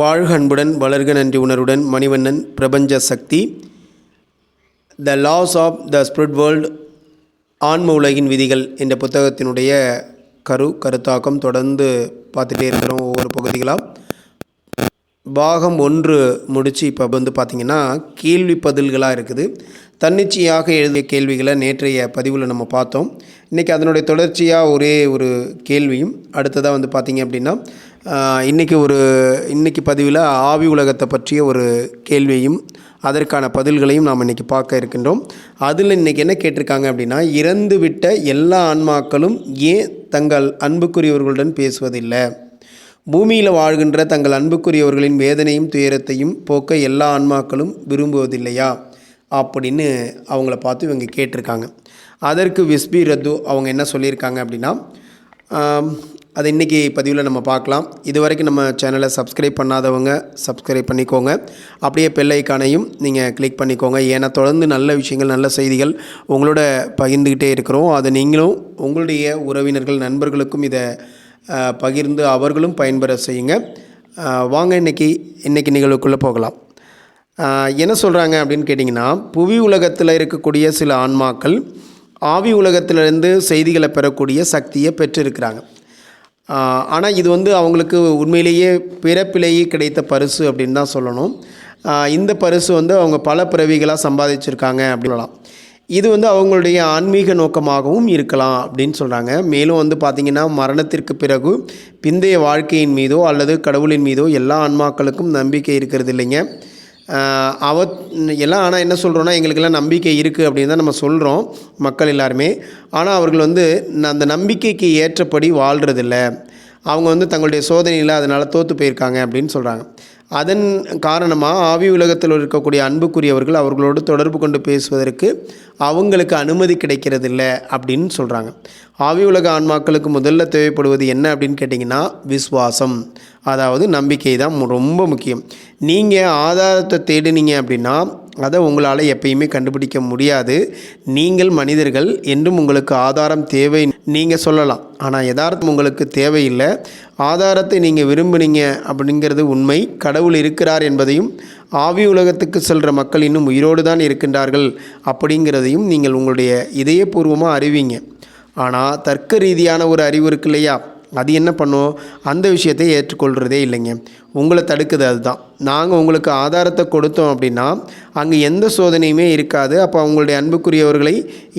வாழ்க அன்புடன் வளர்க நன்றி உணர்வுடன் மணிவண்ணன் பிரபஞ்ச சக்தி. The laws of the spirit world ஆன்ம உலகின் விதிகள் என்ற புத்தகத்தினுடைய கரு கருத்தாக்கம் தொடர்ந்து பார்த்துட்டே இருக்கிறோம் ஒவ்வொரு பகுதிகளாக பாகம் ஒன்று முடித்து இப்போ வந்து பார்த்திங்கன்னா கேள்வி பதில்களாக இருக்குது. தன்னிச்சையாக எழுதிய கேள்விகளை நேற்றைய பதிவில் நம்ம பார்த்தோம். இன்றைக்கி அதனுடைய தொடர்ச்சியாக ஒரே ஒரு கேள்வியும் அடுத்ததாக வந்து பார்த்திங்க அப்படின்னா இன்றைக்கி ஒரு இன்றைக்கி பதிவில் ஆவி உலகத்தை பற்றிய ஒரு கேள்வியும் அதற்கான பதில்களையும் நாம் இன்றைக்கி பார்க்க இருக்கின்றோம். அதில் இன்றைக்கி என்ன கேட்டிருக்காங்க அப்படின்னா இறந்து விட்ட எல்லா ஆன்மாக்களும் ஏன் தங்கள் அன்புக்குரியவர்களுடன் பேசுவதில்லை? பூமியில் வாழ்கின்ற தங்கள் அன்புக்குரியவர்களின் வேதனையும் துயரத்தையும் போக்க எல்லா ஆன்மாக்களும் விரும்புவதில்லையா? அப்படின்னு அவங்கள பார்த்து இவங்க கேட்டிருக்காங்க. அதற்கு விஸ்பி ரத்து அவங்க என்ன சொல்லியிருக்காங்க அப்படின்னா அதை இன்றைக்கி பதிவில் நம்ம பார்க்கலாம். இது வரைக்கும் நம்ம சேனலை சப்ஸ்கிரைப் பண்ணாதவங்க சப்ஸ்கிரைப் பண்ணிக்கோங்க. அப்படியே பெல்லைக்கானையும் நீங்கள் கிளிக் பண்ணிக்கோங்க. ஏன்னா தொடர்ந்து நல்ல விஷயங்கள் நல்ல செய்திகள் உங்களோட பகிர்ந்துக்கிட்டே இருக்கிறோம். அதை நீங்களும் உங்களுடைய உறவினர்கள் நண்பர்களுக்கும் இதை பகிர்ந்து அவர்களும் பயன்பெற செய்யுங்க. வாங்க இன்னைக்கு இன்றைக்கி நிகழ்வுக்குள்ளே போகலாம். என்ன சொல்கிறாங்க அப்படின்னு கேட்டிங்கன்னா புவி உலகத்தில் இருக்கக்கூடிய சில ஆன்மாக்கள் ஆவி உலகத்திலிருந்து செய்திகளை பெறக்கூடிய சக்தியை பெற்றிருக்கிறாங்க. ஆனால் இது வந்து அவங்களுக்கு உண்மையிலேயே பிறப்பிலேயே கிடைத்த பரிசு அப்படின்னு தான் சொல்லணும். இந்த பரிசு வந்து அவங்க பல பிறவிகளாக சம்பாதிச்சிருக்காங்க அப்படின்லாம் இது வந்து அவங்களுடைய ஆன்மீக நோக்கமாகவும் இருக்கலாம் அப்படின்னு சொல்கிறாங்க மேலும் வந்து பார்த்திங்கன்னா மரணத்திற்கு பிறகு பிந்தைய வாழ்க்கையின் மீதோ அல்லது கடவுளின் மீதோ எல்லா ஆன்மாக்களுக்கும் நம்பிக்கை இருக்கிறது இல்லைங்க. அவ எல்லாம் ஆனால் என்ன சொல்கிறோன்னா எங்களுக்கெல்லாம் நம்பிக்கை இருக்குது அப்படின்னு தான் நம்ம சொல்கிறோம் மக்கள் எல்லாருமே. ஆனால் அவர்கள் வந்து அந்த நம்பிக்கைக்கு ஏற்றபடி வாழ்கிறதில்ல அவங்க வந்து தங்களுடைய சோதனையில் அதனால் தோற்று போயிருக்காங்க அப்படின்னு சொல்கிறாங்க அதன் காரணமாக ஆவி உலகத்தில் இருக்கக்கூடிய அன்புக்குரியவர்கள் அவர்களோடு தொடர்பு கொண்டு பேசுவதற்கு அவங்களுக்கு அனுமதி கிடைக்கிறதில்ல அப்படின்னு சொல்கிறாங்க ஆவி உலக ஆன்மாக்களுக்கு முதல்ல தேவைப்படுவது என்ன அப்படின்னு கேட்டிங்கன்னா விசுவாசம். அதாவது நம்பிக்கை தான் ரொம்ப முக்கியம். நீங்கள் ஆதாரத்தை தேடினீங்க அப்படின்னா அதை உங்களால் எப்பயுமே கண்டுபிடிக்க முடியாது. நீங்கள் மனிதர்கள் என்றும் உங்களுக்கு ஆதாரம் தேவை. நீங்கள் சொல்லலாம். ஆனால் யதார்த்தம் உங்களுக்கு தேவையில்லை. ஆதாரத்தை நீங்கள் விரும்புனீங்க அப்படிங்கிறது உண்மை. கடவுள் இருக்கிறார் என்பதையும் ஆவி உலகத்துக்கு செல்கிற மக்கள் இன்னும் உயிரோடு தான் இருக்கின்றார்கள் அப்படிங்கிறதையும் நீங்கள் உங்களுடைய இதயபூர்வமாக அறிவிங்க. ஆனால் தர்க்க ரீதியான ஒரு அறிவு இருக்கு இல்லையா? அது என்ன பண்ணும்? அந்த விஷயத்தை ஏற்றுக்கொள்கிறதே இல்லைங்க. உங்களை தடுக்குது அதுதான். நாங்கள் உங்களுக்கு ஆதாரத்தை கொடுத்தோம் அப்படின்னா அங்கே எந்த சோதனையுமே இருக்காது. அப்போ அவங்களுடைய அன்புக்குரியவர்களை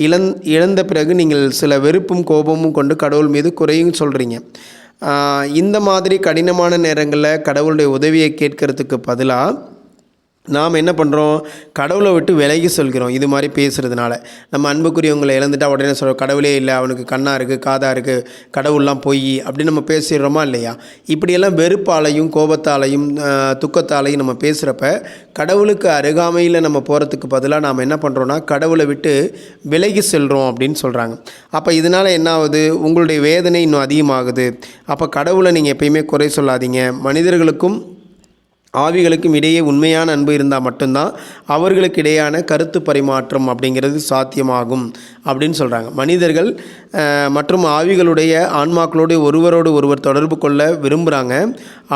இழந் இழந்த பிறகு நீங்கள் சில வெறுப்பும் கோபமும் கொண்டு கடவுள் மீது குறையும் சொல்கிறீங்க இந்த மாதிரி கடினமான நேரங்களில் கடவுளுடைய உதவியை கேட்கறதுக்கு பதிலாக நாம் என்ன பண்ணுறோம் கடவுளை விட்டு விலகி சொல்கிறோம். இது மாதிரி பேசுகிறதுனால நம்ம அன்புக்குரியவங்களை இழந்துட்டா உடனே சொல்கிறோம் கடவுளே இல்லை அவனுக்கு கண்ணாக இருக்குது காதாக இருக்குது கடவுள்லாம் பொய் அப்படின்னு நம்ம பேசிடுறோமா இல்லையா? இப்படியெல்லாம் வெறுப்பாலையும் கோபத்தாலையும் துக்கத்தாலையும் நம்ம பேசுகிறப்ப கடவுளுக்கு அருகாமையில் நம்ம போகிறதுக்கு பதிலாக நாம் என்ன பண்ணுறோன்னா கடவுளை விட்டு விலகி செல்கிறோம் அப்படின்னு சொல்கிறாங்க அப்போ இதனால் என்ன ஆகுது? உங்களுடைய வேதனை இன்னும் அதிகமாகுது. அப்போ கடவுளை நீங்கள் எப்பயுமே குறை சொல்லாதீங்க. மனிதர்களுக்கும் ஆவிகளுக்கும் இடையே உண்மையான அன்பு இருந்தால் மட்டும்தான் அவர்களுக்கு இடையான கருத்து பரிமாற்றம் அப்படிங்கிறது சாத்தியமாகும் அப்படின்னு சொல்கிறாங்க மனிதர்கள் மற்றும் ஆவிகளுடைய ஆன்மாக்களோடு ஒருவரோடு ஒருவர் தொடர்பு கொள்ள விரும்புகிறாங்க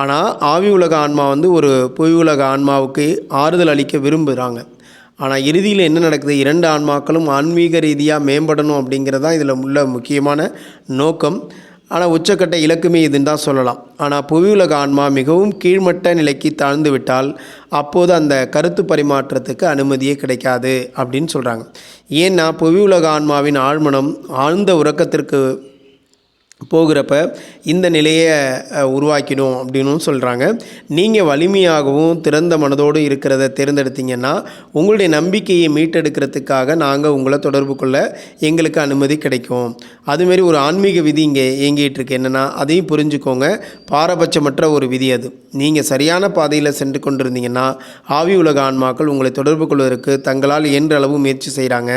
ஆனால் ஆவி உலக ஆன்மா வந்து ஒரு புவி உலக ஆன்மாவுக்கு ஆறுதல் அளிக்க விரும்புகிறாங்க ஆனால் இறுதியில் என்ன நடக்குது? இரண்டு ஆன்மாக்களும் ஆன்மீக ரீதியாக மேம்படணும் அப்படிங்கிறது தான் இதில் உள்ள முக்கியமான நோக்கம். ஆனால் உச்சக்கட்ட இலக்குமே இதுன்னு தான் சொல்லலாம். ஆனால் புவி உலக ஆன்மா மிகவும் கீழ்மட்ட நிலைக்கு தாழ்ந்து விட்டால் அப்போது அந்த கருத்து பரிமாற்றத்துக்கு அனுமதியே கிடைக்காது அப்படின்னு சொல்கிறாங்க ஏன்னா புவி உலக ஆன்மாவின் ஆழ்மனம் ஆழ்ந்த உறக்கத்திற்கு போகிறப்ப இந்த நிலையை உருவாக்கிடும் அப்படின்னும் சொல்கிறாங்க நீங்கள் வலிமையாகவும் திறந்த மனதோடு இருக்கிறத தேர்ந்தெடுத்தீங்கன்னா உங்களுடைய நம்பிக்கையை மீட்டெடுக்கிறதுக்காக நாங்கள் உங்களை தொடர்பு கொள்ள எங்களுக்கு அனுமதி கிடைக்கும். அதுமாரி ஒரு ஆன்மீக விதி இங்கே இயங்கிகிட்ருக்கு என்னென்னா அதையும் புரிஞ்சுக்கோங்க. பாரபட்சமற்ற ஒரு விதி அது. நீங்கள் சரியான பாதையில் சென்று கொண்டிருந்தீங்கன்னா ஆவி உலக ஆன்மாக்கள் உங்களை தொடர்பு கொள்வதற்கு தங்களால் இயன்ற அளவு முயற்சி செய்கிறாங்க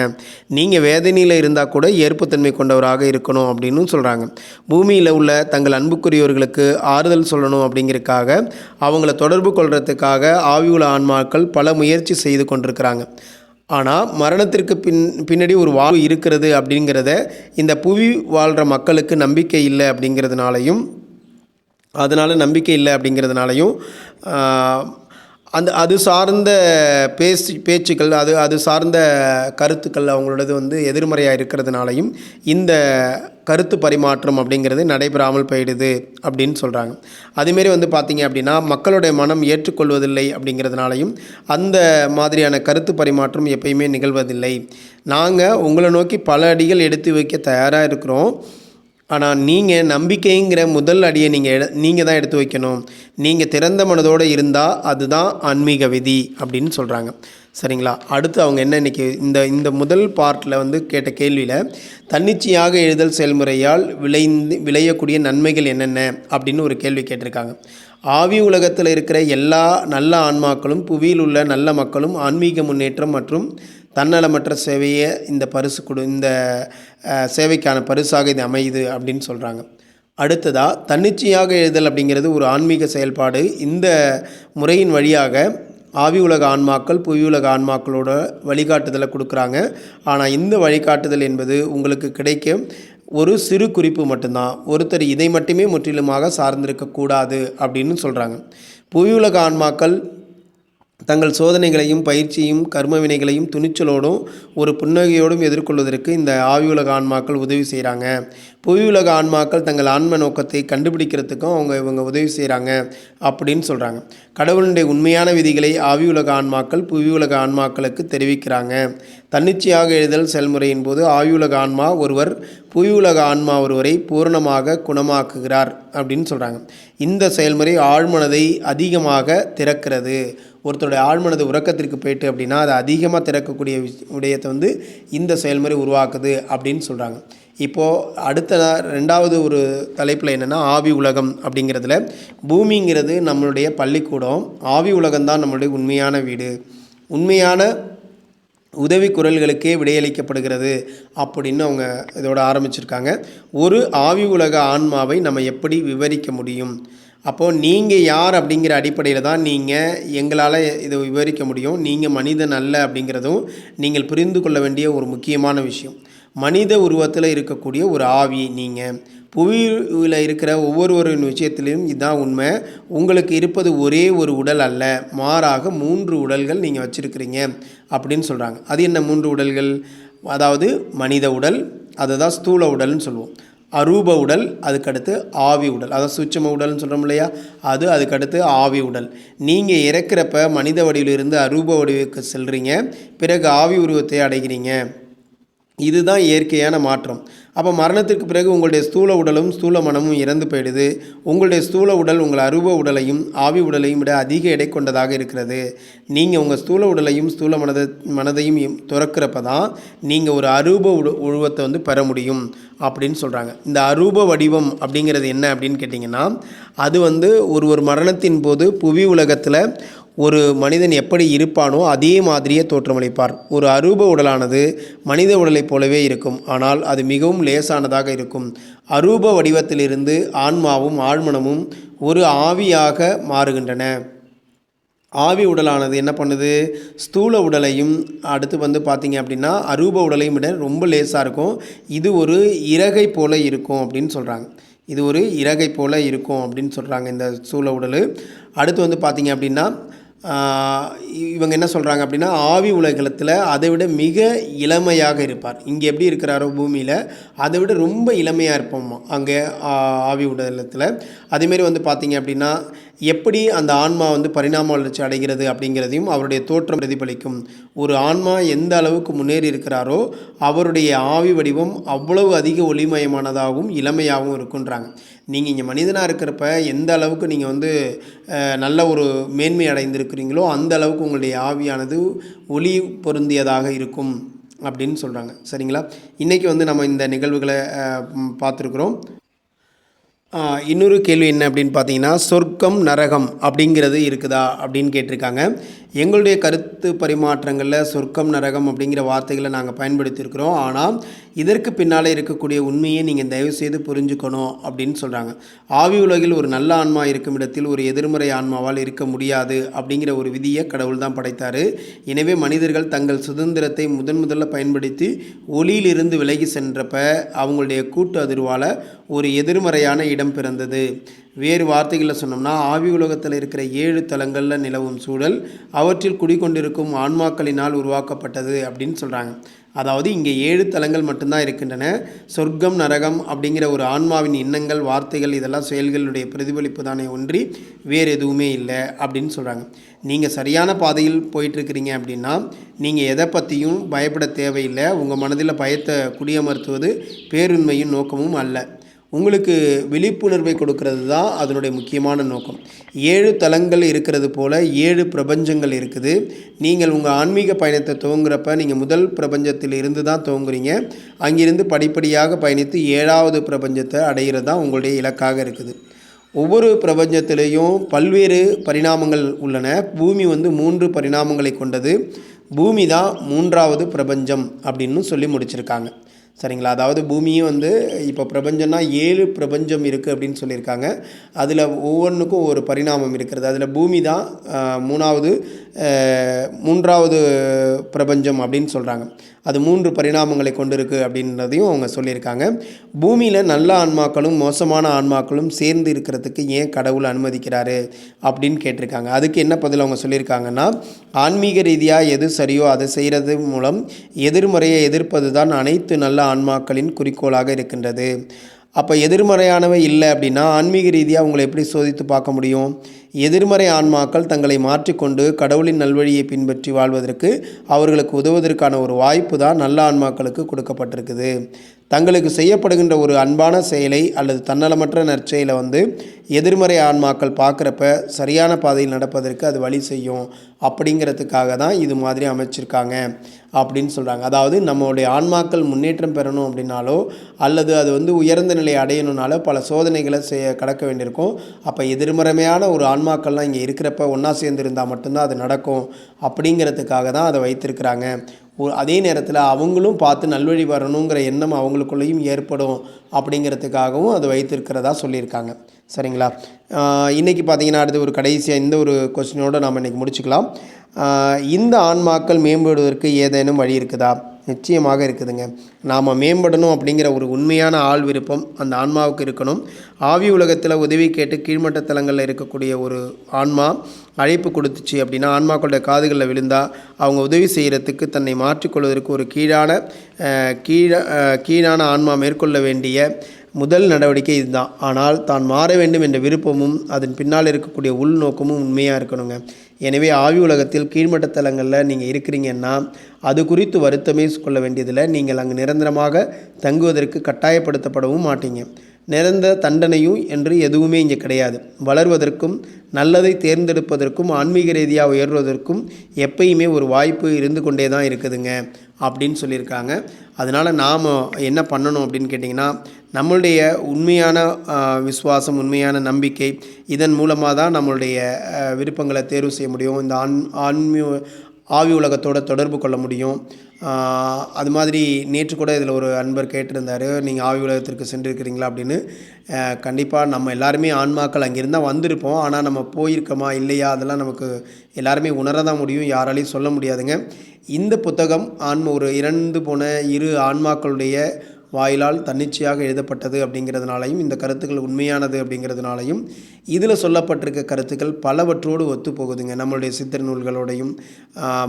நீங்கள் வேதனையில் இருந்தால் கூட ஏற்புத்தன்மை கொண்டவராக இருக்கணும் அப்படின்னு சொல்கிறாங்க பூமியில் உள்ள தங்கள் அன்புக்குரியவர்களுக்கு ஆறுதல் சொல்லணும் அப்படிங்கிறதுக்காக அவங்கள தொடர்பு கொள்றதுக்காக ஆவி உள்ள ஆன்மாக்கள் பல முயற்சி செய்து கொண்டிருக்கிறாங்க. ஆனால் மரணத்திற்கு பின் பின்னாடி ஒரு வாழ்வு இருக்கிறது அப்படிங்கிறத இந்த புவி வாழ்கிற மக்களுக்கு நம்பிக்கை இல்லை அப்படிங்கிறதுனாலையும் அதனால் நம்பிக்கை இல்லை அப்படிங்கிறதுனாலையும் அந்த அது சார்ந்த பேச்சு பேச்சுக்கள் அது அது சார்ந்த கருத்துக்கள் அவங்களோடது வந்து எதிர்மறையாக இருக்கிறதுனாலையும் இந்த கருத்து பரிமாற்றம் அப்படிங்கிறது நடைபெறாமல் போயிடுது அப்படின்னு சொல்கிறாங்க அதேமாரி வந்து பார்த்திங்க அப்படின்னா மக்களுடைய மனம் ஏற்றுக்கொள்வதில்லை அப்படிங்கிறதுனாலையும் அந்த மாதிரியான கருத்து பரிமாற்றம் எப்பயுமே நிகழ்வதில்லை. நாங்கள் உங்களை நோக்கி பல அடிகள் எடுத்து வைக்க தயாராக இருக்கிறோம். ஆனால் நீங்கள் நம்பிக்கைங்கிற முதல் அடியை நீங்கள் எடு நீங்கள் தான் எடுத்து வைக்கணும். நீங்கள் திறந்த மனதோடு இருந்தால் அதுதான் ஆன்மீக விதி அப்படின்னு சொல்கிறாங்க சரிங்களா? அடுத்து அவங்க என்ன இன்னைக்கு இந்த இந்த முதல் பார்ட்டில் வந்து கேட்ட கேள்வியில் தன்னிச்சையாக எழுதல் செயல்முறையால் விளைந்து விளையக்கூடிய நன்மைகள் என்னென்ன அப்படின்னு ஒரு கேள்வி கேட்டிருக்காங்க. ஆவி உலகத்தில் இருக்கிற எல்லா நல்ல ஆன்மாக்களும் புவியில் உள்ள நல்ல மக்களும் ஆன்மீக முன்னேற்றம் மற்றும் தன்னலமற்ற சேவையை இந்த பரிசு கொடு இந்த சேவைக்கான பரிசாக இது அமையுது அப்படின்னு சொல்கிறாங்க அடுத்ததாக தன்னிச்சையாக எழுதல் அப்படிங்கிறது ஒரு ஆன்மீக செயல்பாடு. இந்த முறையின் வழியாக ஆவி உலக ஆன்மாக்கள் புவி உலக ஆன்மாக்களோட வழிகாட்டுதலை கொடுக்குறாங்க. ஆனால் இந்த வழிகாட்டுதல் என்பது உங்களுக்கு கிடைக்க ஒரு சிறு குறிப்பு மட்டும்தான். ஒருத்தர் இதை மட்டுமே முற்றிலுமாக சார்ந்திருக்கக்கூடாது அப்படின்னு சொல்கிறாங்க புவி உலக ஆன்மாக்கள் தங்கள் சோதனைகளையும் பயிற்சியும் கர்ம வினைகளையும் துணிச்சலோடும் ஒரு புன்னகையோடும் எதிர்கொள்வதற்கு இந்த ஆவி உலக ஆன்மாக்கள் உதவி செய்கிறாங்க புவி உலக ஆன்மாக்கள் தங்கள் ஆன்ம நோக்கத்தை கண்டுபிடிக்கிறதுக்கும் அவங்க இவங்க உதவி செய்கிறாங்க அப்படின்னு சொல்கிறாங்க கடவுளுடைய உண்மையான விதிகளை ஆவி உலக ஆன்மாக்கள் புவி உலக ஆன்மாக்களுக்கு தெரிவிக்கிறாங்க. தன்னிச்சையாக எழுதல் செயல்முறையின் போது ஆவி உலக ஆன்மா ஒருவர் புவி உலக ஆன்மா ஒருவரை பூரணமாக குணமாக்குகிறார் அப்படின்னு சொல்கிறாங்க இந்த செயல்முறை ஆழ்மனதை அதிகமாக திறக்கிறது. ஒருத்தருடைய ஆழ்மனது உறக்கத்திற்கு போயிட்டு அப்படின்னா அதை அதிகமாக திறக்கக்கூடிய விஷ- விடயத்தை வந்து இந்த செயல்முறை உருவாக்குது அப்படின்னு சொல்கிறாங்க இப்போது அடுத்த ரெண்டாவது ஒரு தலைப்பில் என்னென்னா ஆவி உலகம் அப்படிங்கிறதுல பூமிங்கிறது நம்மளுடைய பள்ளிக்கூடம் ஆவி உலகம் தான் நம்மளுடைய உண்மையான வீடு. உண்மையான உதவி குரல்களுக்கே விடையளிக்கப்படுகிறது அப்படின்னு அவங்க இதோட ஆரம்பிச்சிருக்காங்க. ஒரு ஆவி உலக ஆன்மாவை நம்ம எப்படி விவரிக்க முடியும்? அப்போது நீங்கள் யார் அப்படிங்கிற அடிப்படையில் தான் நீங்கள் எங்களால் இதை விவரிக்க முடியும். நீங்கள் மனிதன் அல்ல அப்படிங்கிறதும் நீங்கள் புரிந்து கொள்ள வேண்டிய ஒரு முக்கியமான விஷயம். மனித உருவத்தில் இருக்கக்கூடிய ஒரு ஆவி நீங்கள் புவியில் இருக்கிற ஒவ்வொருவரின் விஷயத்திலையும் இதுதான் உண்மை. உங்களுக்கு இருப்பது ஒரே ஒரு உடல் அல்ல. மாறாக மூன்று உடல்கள் நீங்கள் வச்சுருக்கிறீங்க அப்படின்னு சொல்கிறாங்க அது என்ன மூன்று உடல்கள்? அதாவது மனித உடல் அதுதான் ஸ்தூல உடல்னு சொல்லுவோம். அரூப உடல் அதுக்கடுத்து ஆவி உடல். அதாவது சூட்சம உடல்னு சொல்கிறோம் இல்லையா? அது அதுக்கடுத்து ஆவி உடல். நீங்கள் இறக்குறப்ப மனித வடிவிலிருந்து அரூப வடிவுக்கு செல்கிறீங்க பிறகு ஆவி உருவத்தை அடைகிறீங்க. இதுதான் இயற்கையான மாற்றம். அப்போ மரணத்திற்கு பிறகு உங்களுடைய ஸ்தூல உடலும் ஸ்தூல மனமும் இறந்து போயிடுது. உங்களுடைய ஸ்தூல உடல் உங்கள் அருவ உடலையும் ஆவி உடலையும் விட அதிக எடை கொண்டதாக இருக்கிறது. நீங்கள் உங்கள் ஸ்தூல உடலையும் ஸ்தூல மனத மனதையும் துறக்கிறப்ப தான் நீங்கள் ஒரு அரூப உடு உருவத்தை வந்து பெற முடியும் அப்படின்னு சொல்கிறாங்க இந்த அரூப வடிவம் அப்படிங்கிறது என்ன அப்படின்னு கேட்டிங்கன்னா அது வந்து ஒரு ஒரு மரணத்தின் போது புவி உலகத்தில் ஒரு மனிதன் எப்படி இருப்பானோ அதே மாதிரியே தோற்றமளிப்பார். ஒரு அரூப உடலானது மனித உடலைப் போலவே இருக்கும். ஆனால் அது மிகவும் லேசானதாக இருக்கும். அரூப வடிவத்திலிருந்து ஆன்மாவும் ஆழ்மனமும் ஒரு ஆவியாக மாறுகின்றன. ஆவி உடலானது என்ன பண்ணுது? ஸ்தூல உடலையும் அடுத்து வந்து பார்த்தீங்க அப்படின்னா அரூப உடலையும் விட ரொம்ப லேசாக இருக்கும். இது ஒரு இறகை போல இருக்கும் அப்படின்னு சொல்கிறாங்க இது ஒரு இறகை போல இருக்கும் அப்படின்னு சொல்கிறாங்க இந்த சூழ உடல். அடுத்து வந்து பார்த்தீங்க அப்படின்னா இவங்க என்ன சொல்கிறாங்க அப்படின்னா ஆவி உலகத்தில் அதை விட மிக இளமையாக இருப்பார். இங்கே எப்படி இருக்கிறாரோ பூமியில் அதை விட ரொம்ப இளமையாக இருப்போம் அங்கே ஆவி உலகத்தில். அதேமாரி வந்து பார்த்தீங்க அப்படின்னா எப்படி அந்த ஆன்மா வந்து பரிணாம வளர்ச்சி அடைகிறது அப்படிங்கிறதையும் அவருடைய தோற்றம் பிரதிபலிக்கும். ஒரு ஆன்மா எந்த அளவுக்கு முன்னேறி இருக்கிறாரோ அவருடைய ஆவி வடிவம் அவ்வளவு அதிக ஒளிமயமானதாகவும் இளமையாகவும் இருக்குன்றாங்க. நீங்கள் இங்கே மனிதனாக இருக்கிறப்ப எந்த அளவுக்கு நீங்கள் வந்து நல்ல ஒரு மேன்மை அடைந்திருக்கிறீங்களோ அந்த அளவுக்கு உங்களுடைய ஆவியானது ஒளி பொருந்தியதாக இருக்கும் அப்படின்னு சொல்கிறாங்க சரிங்களா? இன்றைக்கி வந்து நம்ம இந்த நிகழ்வுகளை பார்த்துருக்குறோம். இன்னொரு கேள்வி என்ன அப்படின்னு பார்த்தீங்கன்னா சொர்க்கம் நரகம் அப்படிங்கிறது இருக்குதா அப்படின்னு கேட்டிருக்காங்க. எங்களுடைய கருத்து பரிமாற்றங்களில் சொர்க்கம் நரகம் அப்படிங்கிற வார்த்தைகளை நாங்கள் பயன்படுத்தியிருக்கிறோம். ஆனால் இதற்கு பின்னாலே இருக்கக்கூடிய உண்மையை நீங்கள் தயவு செய்து புரிஞ்சுக்கணும் அப்படின்னு சொல்கிறாங்க ஆவி உலகில் ஒரு நல்ல ஆன்மா இருக்கும் இடத்தில் ஒரு எதிர்மறை ஆன்மாவால் இருக்க முடியாது அப்படிங்கிற ஒரு விதியை கடவுள் தான் படைத்தார். எனவே மனிதர்கள் தங்கள் சுதந்திரத்தை முதன் முதல்ல பயன்படுத்தி ஒளியிலிருந்து விலகி சென்றப்ப அவங்களுடைய கூட்டு அதிர்வால் ஒரு எதிர்மறையான இடம் பிறந்தது. வேறு வார்த்தைகளில் சொன்னோம்னா ஆவி உலகத்தில் இருக்கிற ஏழு தலங்களில் நிலவும் சூழல் அவற்றில் குடிகொண்டிருக்கும் ஆன்மாக்களினால் உருவாக்கப்பட்டது அப்படின்னு சொல்கிறாங்க அதாவது இங்கே ஏழு தலங்கள் மட்டும்தான் இருக்கின்றன. சொர்க்கம் நரகம் அப்படிங்கிற ஒரு ஆன்மாவின் எண்ணங்கள் வார்த்தைகள் இதெல்லாம் செயல்களுடைய பிரதிபலிப்பு தானே ஒன்றி வேறு எதுவுமே இல்லை அப்படின்னு சொல்கிறாங்க நீங்கள் சரியான பாதையில் போயிட்டுருக்கிறீங்க அப்படின்னா நீங்கள் எதை பற்றியும் பயப்பட தேவையில்லை. உங்கள் மனதில் பயத்தை குடியமர்த்துவது பேருண்மையின் நோக்கமும் அல்ல. உங்களுக்கு விழிப்புணர்வை கொடுக்கறது தான் அதனுடைய முக்கியமான நோக்கம். ஏழு தலங்கள் இருக்கிறது போல் ஏழு பிரபஞ்சங்கள் இருக்குது. நீங்கள் உங்கள் ஆன்மீக பயணத்தை துவங்குறப்ப நீங்கள் முதல் பிரபஞ்சத்தில் இருந்து தான் துவங்குறீங்க. அங்கிருந்து படிப்படியாக பயணித்து ஏழாவது பிரபஞ்சத்தை அடைகிறது தான் உங்களுடைய இலக்காக இருக்குது. ஒவ்வொரு பிரபஞ்சத்திலேயும் பல்வேறு பரிணாமங்கள் உள்ளன. பூமி வந்து மூன்று பரிணாமங்களை கொண்டது. பூமி தான் மூன்றாவது பிரபஞ்சம் அப்படின்னு சொல்லி முடிச்சிருக்காங்க. சரிங்களா? அதாவது பூமியும் வந்து இப்போ பிரபஞ்சம்னா ஏழு பிரபஞ்சம் இருக்குது அப்படின்னு சொல்லியிருக்காங்க. அதில் ஒவ்வொன்றுக்கும் ஒவ்வொரு பரிணாமம் இருக்கிறது. அதில் பூமி தான் மூணாவது மூன்றாவது பிரபஞ்சம் அப்படின்னு சொல்கிறாங்க அது மூன்று பரிணாமங்களை கொண்டிருக்கு அப்படின்றதையும் அவங்க சொல்லியிருக்காங்க. பூமியில் நல்ல ஆன்மாக்களும் மோசமான ஆன்மாக்களும் சேர்ந்து இருக்கிறதுக்கு ஏன் கடவுள் அனுமதிக்கிறாரு அப்படின்னு கேட்டிருக்காங்க. அதுக்கு என்ன பதில் அவங்க சொல்லியிருக்காங்கன்னா ஆன்மீக ரீதியாக எது சரியோ அதை செய்கிறது மூலம் எதிர்மறையை எதிர்ப்பது தான் அனைத்து நல்ல ஆன்மாக்களின் குறிக்கோளாக இருக்கின்றது. அப்போ எதிர்மறையானவை இல்லை அப்படின்னா ஆன்மீக ரீதியாக உங்களை எப்படி சோதித்து பார்க்க முடியும்? எதிர்மறை ஆன்மாக்கள் தங்களை மாற்றிக்கொண்டு கடவுளின் நல்வழியை பின்பற்றி வாழ்வதற்கு அவர்களுக்கு உதவுவதற்கான ஒரு வாய்ப்பு தான் நல்ல ஆன்மாக்களுக்கு கொடுக்கப்பட்டிருக்குது. தங்களுக்கு செய்யப்படுகின்ற ஒரு அன்பான செயலை அல்லது தன்னலமற்ற நற்செயலை வந்து எதிர்மறை ஆன்மாக்கள் பார்க்குறப்ப சரியான பாதையில் நடப்பதற்கு அது வழி செய்யும் அப்படிங்கிறதுக்காக தான் இது மாதிரி அமைச்சிருக்காங்க அப்படின்னு சொல்கிறாங்க அதாவது நம்மளுடைய ஆன்மாக்கள் முன்னேற்றம் பெறணும் அப்படின்னாலோ அல்லது அது வந்து உயர்ந்த நிலை அடையணுனாலோ பல சோதனைகளை செய்ய கடக்க வேண்டியிருக்கும். அப்போ எதிர்மறைமையான ஒரு ஆன்மாக்கள்லாம் இங்கே இருக்கிறப்ப ஒன்றா சேர்ந்து இருந்தால் மட்டும்தான் அது நடக்கும் அப்படிங்கிறதுக்காக தான் அதை வைத்திருக்கிறாங்க. அதே நேரத்தில் அவங்களும் பார்த்து நல்வழி வரணுங்கிற எண்ணம் அவங்களுக்குள்ளேயும் ஏற்படும் அப்படிங்கிறதுக்காகவும் அது வைத்திருக்கிறதா சொல்லியிருக்காங்க. சரிங்களா? இன்றைக்கி பார்த்திங்கன்னா பார்த்தீங்கன்னா அடுத்து ஒரு கடைசியாக இந்த ஒரு கொஸ்டினோடு நாம் இன்றைக்கி முடிச்சுக்கலாம். இந்த ஆன்மாக்கள் மேம்படுவதற்கு ஏதேனும் வழி இருக்குதா? நிச்சயமாக இருக்குதுங்க. நாம் மேம்படணும் அப்படிங்கிற ஒரு உண்மையான ஆள் விருப்பம் அந்த ஆன்மாவுக்கு இருக்கணும். ஆவி உலகத்தில் உதவி கேட்டு கீழ்மட்ட தலங்களில் இருக்கக்கூடிய ஒரு ஆன்மா அழைப்பு கொடுத்துச்சு அப்படின்னா ஆன்மாக்களுடைய காதுகளில் விழுந்தால் அவங்க உதவி செய்கிறதுக்கு தன்னை மாற்றிக்கொள்வதற்கு ஒரு கீழான கீழ கீழான ஆன்மா மேற்கொள்ள வேண்டிய முதல் நடவடிக்கை இதுதான். ஆனால் தான் மாற வேண்டும் என்ற விருப்பமும் அதன் பின்னால் இருக்கக்கூடிய உள்நோக்கமும் உண்மையாக இருக்கணுங்க. எனவே ஆவி உலகத்தில் கீழ்மட்ட தலங்களில் நீங்கள் இருக்கிறீங்கன்னா அது குறித்து வருத்தமே கொள்ள வேண்டியதில்லை. நீங்கள் அங்கு நிரந்தரமாக தங்குவதற்கு கட்டாயப்படுத்தப்படவும் மாட்டீங்க. நிரந்தர தண்டனையும் என்று எதுவுமே இங்கே கிடையாது. வளர்வதற்கும் நல்லதை தேர்ந்தெடுப்பதற்கும் ஆன்மீக ரீதியாக உயர்வதற்கும் எப்பயுமே ஒரு வாய்ப்பு இருந்து கொண்டே தான் இருக்குதுங்க. அப்படின்னு சொல்லியிருக்காங்க. அதனால் நாம் என்ன பண்ணணும் அப்படின்னு கேட்டிங்கன்னா நம்மளுடைய உண்மையான விசுவாசம் உண்மையான நம்பிக்கை இதன் மூலமாக தான் நம்மளுடைய விருப்பங்களை தேர்வு செய்ய முடியும். இந்த ஆன் ஆன்மீ ஆவி உலகத்தோட தொடர்பு கொள்ள முடியும். அது மாதிரி நேற்று கூட இதில் ஒரு அன்பர் கேட்டிருந்தார் நீங்கள் ஆவி உலகத்திற்கு சென்றிருக்கிறீங்களா? அப்படின்னு. கண்டிப்பாக நம்ம எல்லாருமே ஆன்மாக்கள் அங்கிருந்தா வந்திருப்போம். ஆனால் நம்ம போயிருக்கோமா இல்லையா அதெல்லாம் நமக்கு எல்லாருமே உணர தான் முடியும். யாராலையும் சொல்ல முடியாதுங்க. இந்த புத்தகம் ஆன்ம ஒரு இறந்து போன இரு ஆன்மாக்களுடைய வாயிலால் தன்னிச்சையாக எழுதப்பட்டது அப்படிங்கிறதுனாலையும் இந்த கருத்துக்கள் உண்மையானது அப்படிங்கிறதுனாலையும் இதில் சொல்லப்பட்டிருக்க கருத்துக்கள் பலவற்றோடு ஒத்து போகுதுங்க நம்மளுடைய சித்திர நூல்களோடையும்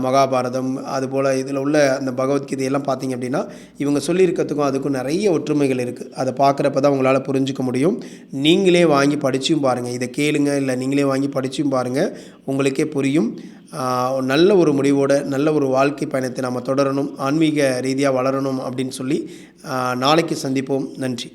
மகாபாரதம் அதுபோல் இதில் உள்ள அந்த பகவத்கீதையெல்லாம் பார்த்திங்க அப்படின்னா இவங்க சொல்லியிருக்கிறதுக்கும் அதுக்கும் நிறைய ஒற்றுமைகள் இருக்குது. அதை பார்க்குறப்ப தான் உங்களால் புரிஞ்சுக்க முடியும். நீங்களே வாங்கி படிச்சும் பாருங்கள் இதை கேளுங்க இல்லை நீங்களே வாங்கி படிச்சும் பாருங்கள் உங்களுக்கே புரியும். நல்ல ஒரு முடிவோட நல்ல ஒரு வாழ்க்கை பயணத்தை நாம் தொடரணும் ஆன்மீக ரீதியாக வளரணும் அப்படின்னு சொல்லி நாளைக்கு சந்திப்போம். நன்றி.